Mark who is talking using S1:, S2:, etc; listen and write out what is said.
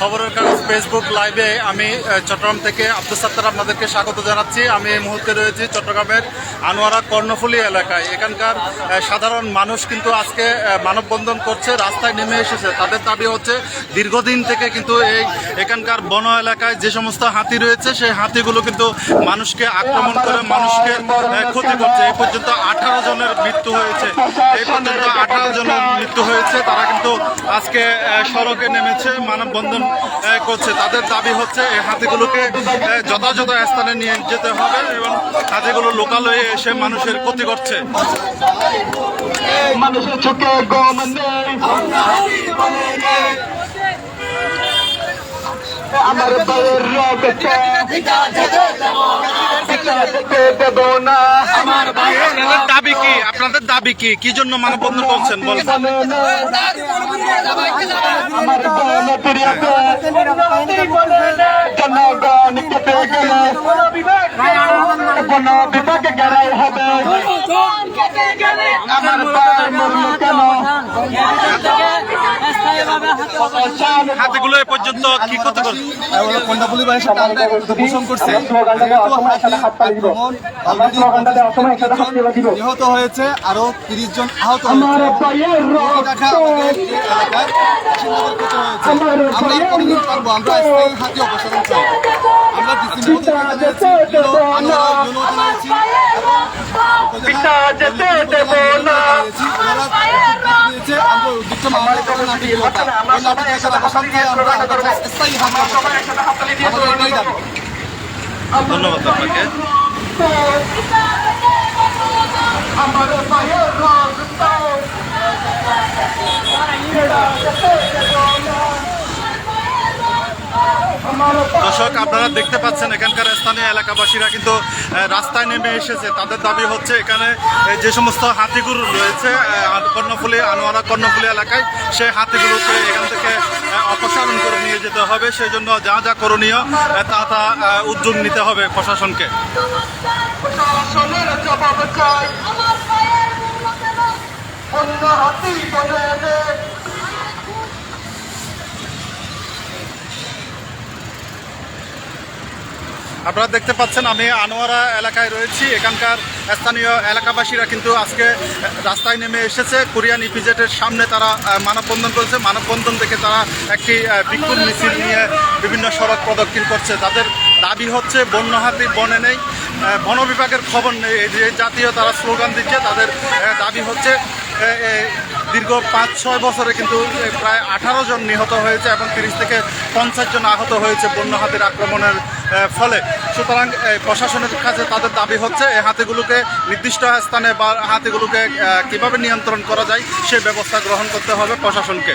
S1: খবরের কাগজ ফেসবুক লাইভে আমি চট্টগ্রাম থেকে আব্দুল সাত্তার আপনাদেরকে স্বাগত জানাচ্ছি। আমি এই মুহূর্তে রয়েছি চট্টগ্রামের আনোয়ারা কর্ণফুলী এলাকায়। এখানকার সাধারণ মানুষ কিন্তু আজকে মানববন্ধন করছে, রাস্তায় নেমে এসেছে। তাদের দাবি হচ্ছে, দীর্ঘদিন থেকে কিন্তু এই এখানকার বন এলাকায় যে সমস্ত হাতি রয়েছে, সেই হাতিগুলো কিন্তু মানুষকে আক্রমণ করে মানুষকে ক্ষতি করছে। এই পর্যন্ত আঠারো মৃত্যু হয়েছে। এই পর্যন্ত আঠারো জনের মৃত্যু হয়েছে। তারা কিন্তু আজকে সড়কে নেমেছে, মানববন্ধন করছে। তাদের দাবি হচ্ছে, এই হাতিগুলোকে যথাযথ স্থানে নিয়ে যেতে হবে এবং হাতিগুলো লোকালয়ে এসে মানুষের ক্ষতি করছে।
S2: মানুষের আমার ভাইয়ের রক্তে দেব
S1: আপনাদের কি আপনাদের দাবি কি কি জন্য মানববন্ধন করছেন বলেন
S2: বিভাগে গেরাই হবে আমার
S1: হাতিগুলো এ পর্যন্ত কি ক্ষতি করছে?
S3: কন্যাপুলি বাহিনীর সাথে আমরা পোষণ করছে নিহত হয়েছে আরও তিরিশ জন আহত
S2: আমার
S3: নাটি কথা এই নাটি দেখার অবসান চাই আমরা স্থায়ী এটাই দাবি
S1: ধন্যবাদ আপনাকে।
S2: আমার রক্ত
S1: দর্শক, আপনারা দেখতে পাচ্ছেন এখানকার স্থানীয় এলাকাবাসীরা কিন্তু রাস্তায় নেমে এসেছে। তাদের দাবি হচ্ছে এখানে যে সমস্ত হাতিগুলো রয়েছে কর্ণফুলী, আনোয়ারা কর্ণফুলী এলাকায়, সেই হাতিগুলোকে এখান থেকে অপসারণ করে নিয়ে যেতে হবে। সেই জন্য যা যা করণীয় তা তা উদ্যোগ নিতে হবে প্রশাসনকে।
S2: অন্য হাতি
S1: আপনারা দেখতে পাচ্ছেন, আমি আনোয়ারা এলাকায় রয়েছি। এখানকার স্থানীয় এলাকাবাসীরা কিন্তু আজকে রাস্তায় নেমে এসেছে। কোরিয়ান ইপিজেটের সামনে তারা মানববন্ধন করেছে। মানববন্ধন থেকে তারা একটি বিক্ষোভ মিছিল নিয়ে বিভিন্ন সড়ক প্রদক্ষিণ করছে। তাদের দাবি হচ্ছে, বন্য হাতি বনে নেই বন বিভাগের খবর নেই। যে জাতীয় তারা স্লোগান দিচ্ছে, তাদের দাবি হচ্ছে দীর্ঘ পাঁচ, ছয় বছরে কিন্তু প্রায় আঠারো জন নিহত হয়েছে এবং তিরিশ থেকে পঞ্চাশ জন আহত হয়েছে বন্য হাতির আক্রমণের ফলে সুতরাং প্রশাসনের কাছে তাদের দাবি হচ্ছে এই হাতিগুলোকে নির্দিষ্ট স্থানে বা হাতিগুলোকে কীভাবে নিয়ন্ত্রণ করা যায়, সে ব্যবস্থা গ্রহণ করতে হবে প্রশাসনকে।